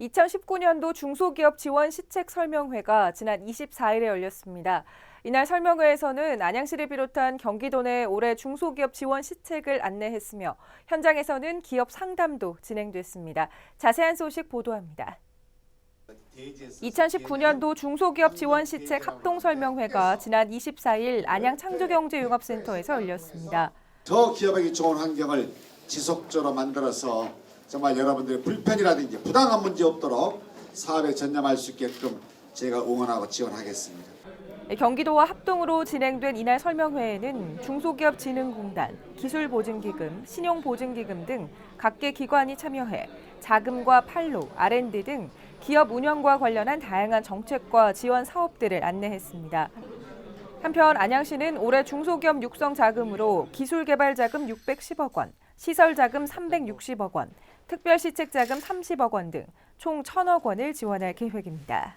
2019년도 중소기업 지원 시책 설명회가 지난 24일에 열렸습니다. 이날 설명회에서는 안양시를 비롯한 경기도 내 올해 중소기업 지원 시책을 안내했으며 현장에서는 기업 상담도 진행됐습니다. 자세한 소식 보도합니다. 2019년도 중소기업 지원 시책 합동 설명회가 지난 24일 안양 창조경제융합센터에서 열렸습니다. 더 기업에게 좋은 환경을 지속적으로 만들어서 정말 여러분들의 불편이라든지 부당한 문제 없도록 사업에 전념할 수 있게끔 제가 응원하고 지원하겠습니다. 경기도와 합동으로 진행된 이날 설명회에는 중소기업진흥공단, 기술보증기금, 신용보증기금 등 각계 기관이 참여해 자금과 판로, R&D 등 기업 운영과 관련한 다양한 정책과 지원 사업들을 안내했습니다. 한편 안양시는 올해 중소기업 육성 자금으로 기술개발 자금 610억 원, 시설 자금 360억 원, 특별시책 자금 30억 원 등 총 1,000억 원을 지원할 계획입니다.